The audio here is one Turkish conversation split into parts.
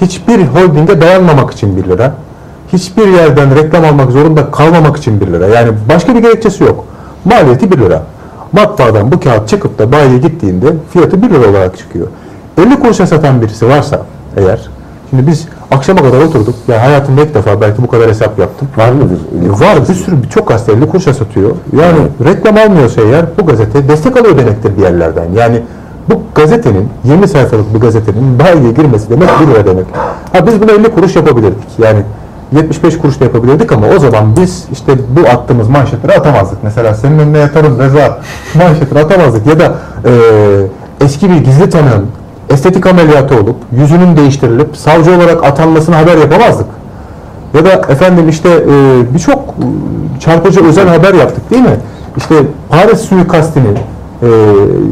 hiçbir holdinge dayanmamak için 1 lira. Hiçbir yerden reklam almak zorunda kalmamak için 1 lira. Yani başka bir gerekçesi yok. Maliyeti 1 lira. Matbaadan bu kağıt çıkıp da bayiye gittiğinde fiyatı 1 lira olarak çıkıyor. 50 kuruşa satan birisi varsa eğer, şimdi biz akşama kadar oturduk, ya hayatımda ilk defa belki bu kadar hesap yaptım. Var mıdır? E, Var bir sürü birçok gazete 50 kuruşa satıyor. Yani reklam almıyorsa eğer bu gazete destek alıyor demektir bir yerlerden. Yani bu gazetenin 20 sayfalık bir gazetenin bayiye girmesi demek 1 lira demek. Ha biz bunu 50 kuruş yapabilirdik. Yani 75 kuruş da yapabilirdik ama o zaman biz işte bu attığımız manşetleri atamazdık. Mesela senin önüne yatarım Reza manşetleri atamazdık ya da e, eski bir gizli tanığın estetik ameliyatı olup yüzünün değiştirilip savcı olarak atanmasını haber yapamazdık. Ya da efendim işte e, birçok e, çarpıcı özel haber yaptık değil mi? İşte Paris suikastini e,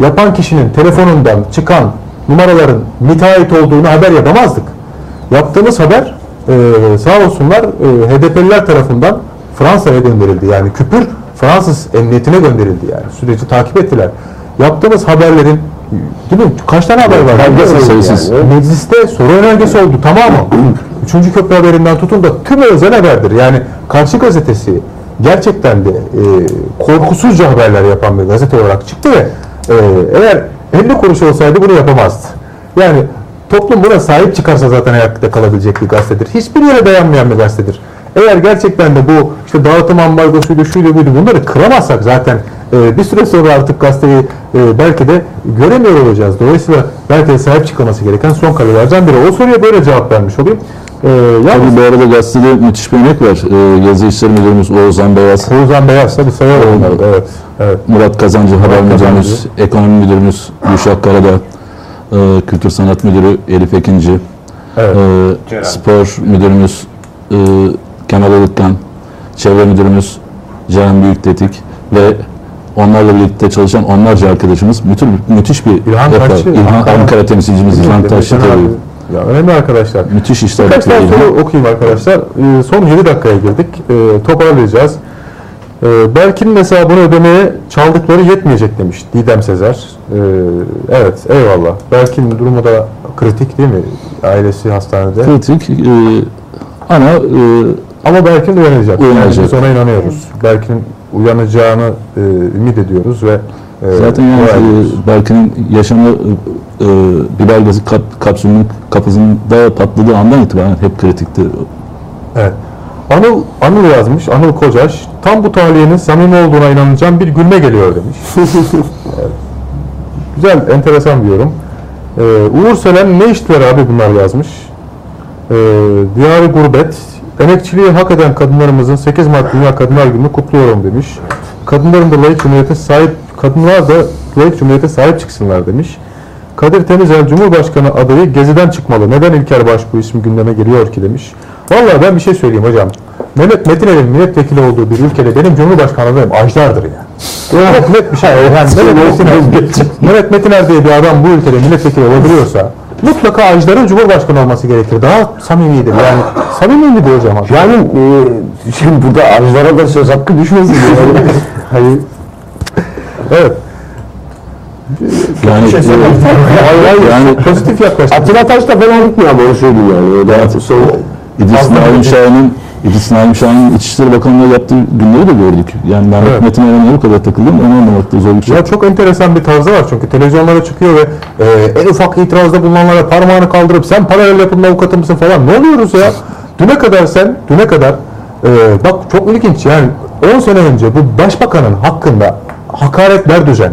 yapan kişinin telefonundan çıkan numaraların MİT'e ait olduğunu haber yapamazdık. Yaptığımız haber e, sağ olsunlar e, HDP'liler tarafından Fransa'ya gönderildi. Yani küpür Fransız emniyetine gönderildi yani. Süreci takip ettiler. Yaptığımız haberlerin değil mi? Kaç tane haber var? Sayısız, sayısız. Yani. Mecliste soru önergesi oldu tamamı. Üçüncü köprü haberinden tutun da tüm özel haberdir. Yani Karşı Gazetesi gerçekten de e, korkusuzca haberler yapan bir gazete olarak çıktı ve e, eğer 50 kuruş olsaydı bunu yapamazdı. Yani toplum buna sahip çıkarsa zaten ayakta kalabilecek bir gazetedir. Hiçbir yere dayanmayan bir gazetedir. Eğer gerçekten de bu işte dağıtım ambargosuydu, şuydu buydu bunları kıramazsak zaten e, bir süre sonra artık gazeteyi e, belki de göremiyor olacağız. Dolayısıyla belki de sahip çıkılması gereken son kalelerden biri. O soruya böyle cevap vermiş olayım. E, yalnız Tabii bu arada gazetede müthiş bir örnek var. Ee, yazı işleri müdürümüz Oğuzhan Beyaz, Oğuzhan Beyaz'sa bir sayalım onları. Evet. Evet. Murat Kazancı haber Murat müdürümüz, Kazancı. ekonomi müdürümüz Gülşah Karadağ, e, kültür sanat müdürü Elif Ekinci, Evet. e, spor müdürümüz e, Kemal Ilıkkan, çevre müdürümüz Ceren Büyüktetik ve onlarla birlikte çalışan onlarca arkadaşımız müthiş, müthiş bir İlhan. Taşçı, İlhan, Ankara. Ankara temsilcimiz İlhan Taşçı tabii. Ya önemli arkadaşlar. Müthiş işler Birkaç tane soru okuyayım arkadaşlar. Ee, son 7 dakikaya girdik. Ee, toparlayacağız. Ee, Berkin'in hesabını ödemeye çaldıkları yetmeyecek demiş Didem Sezer. Ee, evet eyvallah. Berkin'in durumu da kritik değil mi? Ailesi hastanede. Kritik e, ama e, Ama Berkin uyanacak. Uyanacak. Yani biz ona inanıyoruz. Berkin'in uyanacağını e, ümit ediyoruz ve e, Zaten yani e, Berkin'in yaşamı e, biber gazı kap, kapsülünün kapısında patladığı andan itibaren hep kritikti. Evet. Anıl, Anıl yazmış, Anıl Kocaş. Tam bu tahliyenin samimi olduğuna inanacağım bir gülme geliyor demiş. Evet. Güzel, enteresan bir yorum. Ee, Uğur Selen ne iştiler abi bunlar yazmış. Ee, Diyarı Gurbet, emekçiliği hak eden kadınlarımızın 8 Mart Dünya Kadınlar Günü'nü kutluyorum demiş. Kadınların da layık sahip, kadınlar da layık cumhuriyete sahip çıksınlar demiş. Kadir Temizel Cumhurbaşkanı adayı Gezi'den çıkmalı. Neden İlker Baş bu isim gündeme geliyor ki demiş. Vallahi ben bir şey söyleyeyim hocam. Mehmet Metinel'in milletvekili olduğu bir ülkede benim Cumhurbaşkanı adayım Ajdar'dır ya. Çok net bir şey. Yani Mehmet, Metiner, Mehmet Metiner diye bir adam bu ülkede milletvekili olabiliyorsa mutlaka Ajdar'ın Cumhurbaşkanı olması gerekir. Daha samimidir. Yani samimi mi bu hocam? Yani e, şimdi burada arılara da söz hakkı düşmesin. Yani. Hayır. Evet. Yani, Şey e, Hayır, yani Pozitif yaklaştık. Atilla Taş da fena gitmiyor ama onu söyleyeyim yani. Öyle sonra İdris Fazla Naim Şahin'in İdris Naim Şahin'in İçişleri Bakanlığı yaptığı günleri de gördük. Yani Mehmet Evet. Metin Eren'e bu kadar takıldım onu anlamakta zorluk Ya çok enteresan bir tarzı var çünkü televizyonlara çıkıyor ve e, en ufak itirazda bulunanlara parmağını kaldırıp sen paralel yapımın avukatı mısın falan ne oluyoruz ya? Düne kadar sen, düne kadar e, bak çok ilginç yani 10 sene önce bu başbakanın hakkında hakaretler düzen,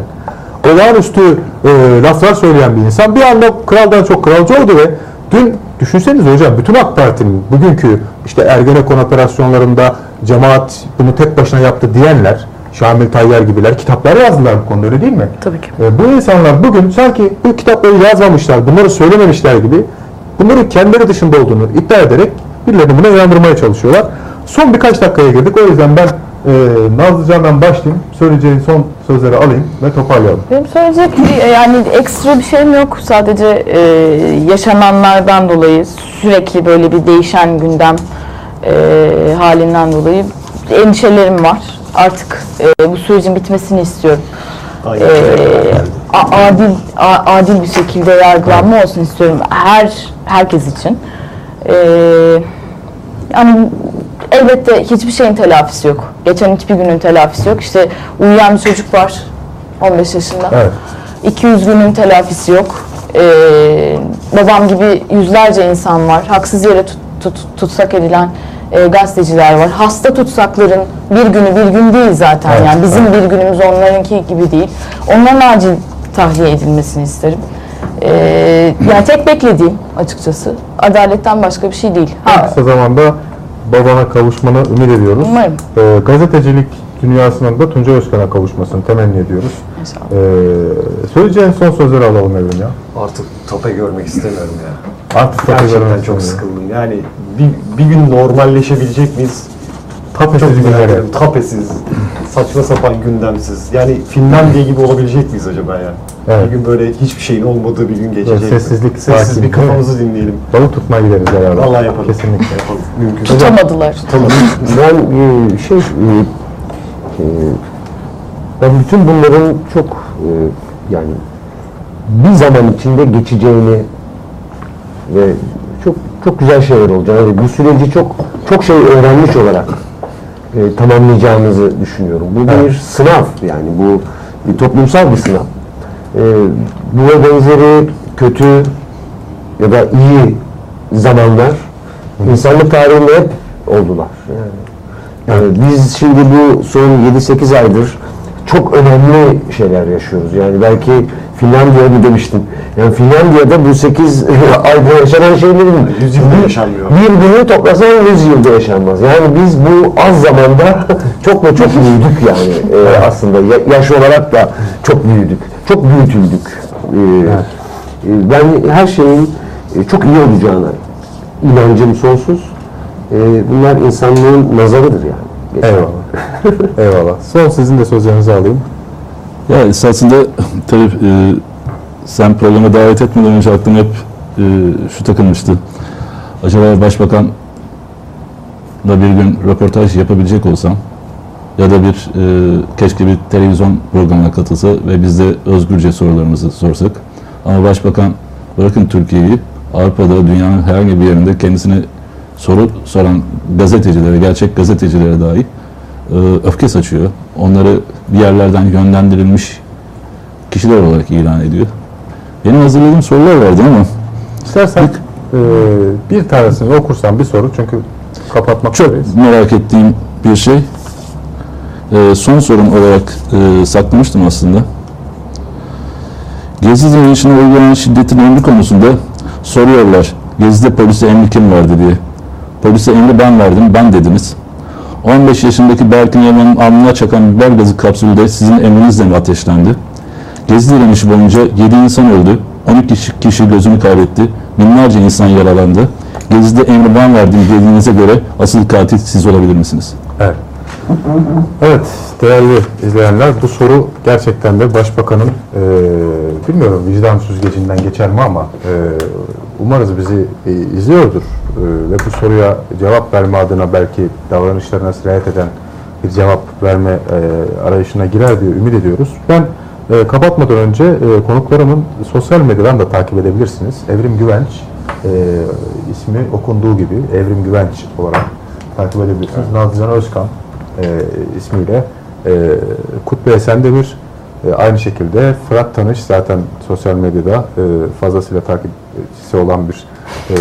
olağanüstü e, laflar söyleyen bir insan bir anda kraldan çok kralcı oldu ve dün düşünsenize hocam bütün AK Parti'nin bugünkü işte Ergenekon operasyonlarında cemaat bunu tek başına yaptı diyenler Şamil Tayyar gibiler kitaplar yazdılar bu konuda öyle değil mi? Tabii ki. E, bu insanlar bugün sanki bu kitapları yazmamışlar, bunları söylememişler gibi bunların kendileri dışında olduğunu iddia ederek birilerini buna inandırmaya çalışıyorlar. Son birkaç dakikaya girdik. O yüzden ben e, Nazlıcan'dan başlayayım. Söyleyeceğin son sözleri alayım ve toparlayalım. Benim söyleyecek bir, yani ekstra bir şeyim yok. Sadece e, yaşananlardan dolayı sürekli böyle bir değişen gündem e, halinden dolayı endişelerim var. Artık e, bu sürecin bitmesini istiyorum. E, a- adil a- adil bir şekilde yargılanma olsun istiyorum her herkes için. Ee, yani elbette hiçbir şeyin telafisi yok. Geçen hiçbir günün telafisi yok. İşte uyuyan bir çocuk var 15 yaşında. Evet. 200 günün telafisi yok. Ee, babam gibi yüzlerce insan var. Haksız yere tut, tut- tutsak edilen e, gazeteciler var. Hasta tutsakların bir günü bir gün değil zaten. Evet, yani bizim bir günümüz onlarınki gibi değil. Onların acil tahliye edilmesini isterim. Ee, yani tek beklediğim açıkçası adaletten başka bir şey değil. Ha, kısa zamanda babana kavuşmanı ümit ediyoruz. Umarım. Ee, gazetecilik dünyasının da Tuncay Özkan'a kavuşmasını temenni ediyoruz. İnşallah. Ee, söyleyeceğin son sözleri alalım Evrim ya. Artık tape görmek istemiyorum ya. Artık Gerçekten görmek çok istemiyorum. sıkıldım. Yani bir, bir gün normalleşebilecek miyiz? Tapesiz günlere. Tapesiz, saçma sapan gündemsiz. Yani Finlandiya gibi olabilecek miyiz acaba ya? Evet. Bir gün böyle hiçbir şeyin olmadığı bir gün geçecek. mi? sessizlik, Sessiz bir kafamızı dinleyelim. Balık tutmaya gideriz herhalde. Vallahi yapalım. Kesinlikle. Yapalım. Mümkün. tutamadılar. Tamam. Ben e, şey e, e, ben bütün bunların çok yani bir zaman içinde geçeceğini ve çok çok güzel şeyler olacağını, yani bu süreci çok çok şey öğrenmiş olarak e, tamamlayacağımızı düşünüyorum. Bu bir Evet. sınav yani bu bir toplumsal bir sınav. E, bu ve benzeri kötü ya da iyi zamanlar insanlık tarihinde hep oldular. Yani, yani biz şimdi bu son 7-8 aydır çok önemli şeyler yaşıyoruz. Yani belki Finlandiya'da demiştin. Yani Finlandiya'da bu 8 ayda yaşanan şeylerin 100 yılda yaşanmıyor. bir günü toplasan 100 yılda yaşanmaz. Yani biz bu az zamanda çok ve çok büyüdük yani Ee, aslında. Ya- yaş olarak da çok büyüdük. Çok büyütüldük. E, Ben her şeyin e, çok iyi olacağına inancım sonsuz. Ee, Bunlar insanlığın nazarıdır yani. Eyvallah. Eyvallah. Son sizin de sözlerinizi alayım. Ya esasında tabii e, sen programa davet etmeden önce aklıma hep e, şu takılmıştı. Acaba başbakan da bir gün röportaj yapabilecek olsam ya da bir e, keşke bir televizyon programına katılsa ve biz de özgürce sorularımızı sorsak. Ama başbakan bırakın Türkiye'yi Avrupa'da dünyanın herhangi bir yerinde kendisine soru soran gazetecilere, gerçek gazetecilere dahi öfke saçıyor. Onları bir yerlerden yönlendirilmiş kişiler olarak ilan ediyor. Benim hazırladığım sorular vardı ama İstersen e, bir tanesini okursan bir soru çünkü kapatmak çok üzereyiz. merak ettiğim bir şey. E, son sorum olarak e, saklamıştım aslında. Gezi direnişine uygulanan şiddetin emri konusunda soruyorlar. Gezi'de polise emri kim verdi diye. Polise emri ben verdim, ben dediniz. 15 yaşındaki Berkin Yaman'ın alnına çakan biber gazı kapsülü de sizin emrinizle mi ateşlendi? Gezi direnişi boyunca 7 insan öldü, 12 kişi, gözünü kaybetti, binlerce insan yaralandı. Gezi'de emri ben verdim dediğinize göre asıl katil siz olabilir misiniz? Evet. Evet değerli izleyenler bu soru gerçekten de Başbakanın e, bilmiyorum vicdan süzgecinden geçer mi ama e, umarız bizi e, izliyordur ve bu soruya cevap verme adına belki davranışlarına sirayet eden bir cevap verme e, arayışına girer diye ümit ediyoruz. Ben e, kapatmadan önce e, konuklarımın sosyal medyadan da takip edebilirsiniz. Evrim Güvenç e, ismi okunduğu gibi Evrim Güvenç olarak takip edebilirsiniz. Nazlıcan Özkan e, ismiyle e, Kutlu Esendemir e, aynı şekilde Fırat Tanış zaten sosyal medyada e, fazlasıyla takipçisi olan bir e,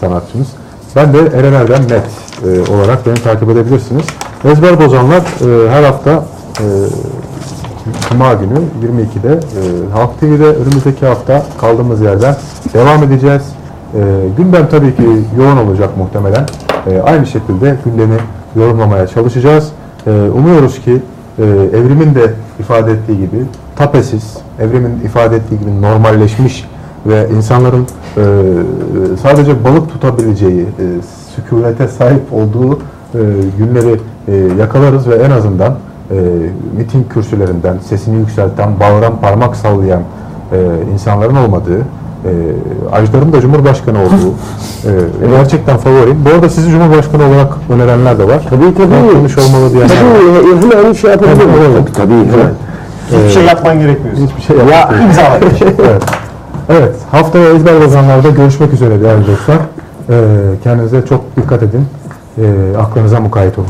sanatçımız. Ben de Eren Erdem Net e, olarak beni takip edebilirsiniz. Ezber Bozanlar e, her hafta e, Cuma günü 22'de e, Halk TV'de önümüzdeki hafta kaldığımız yerden devam edeceğiz. E, gündem tabii ki yoğun olacak muhtemelen. E, aynı şekilde gündemi yorumlamaya çalışacağız. E, umuyoruz ki e, evrimin de ifade ettiği gibi tapesiz, evrimin ifade ettiği gibi normalleşmiş ve insanların e, sadece balık tutabileceği, e, sükunete sahip olduğu e, günleri e, yakalarız ve en azından e, miting kürsülerinden sesini yükselten, bağıran, parmak sallayan e, insanların olmadığı, e, Ajdar'ın da Cumhurbaşkanı olduğu e, gerçekten favorim. Bu arada sizi Cumhurbaşkanı olarak önerenler de var. Tabii tabii. Konuş olmalı diyenler. Tabii hemen şey yapabilirim. Tabii, Tabii tabii. evet. Hiçbir şey yapman gerekmiyor. Hiçbir şey Ya yapmayın. İmza evet. Evet. Haftaya ezber bazanlarda görüşmek üzere değerli dostlar. Ee, kendinize çok dikkat edin. Ee, aklınıza mukayyet olun.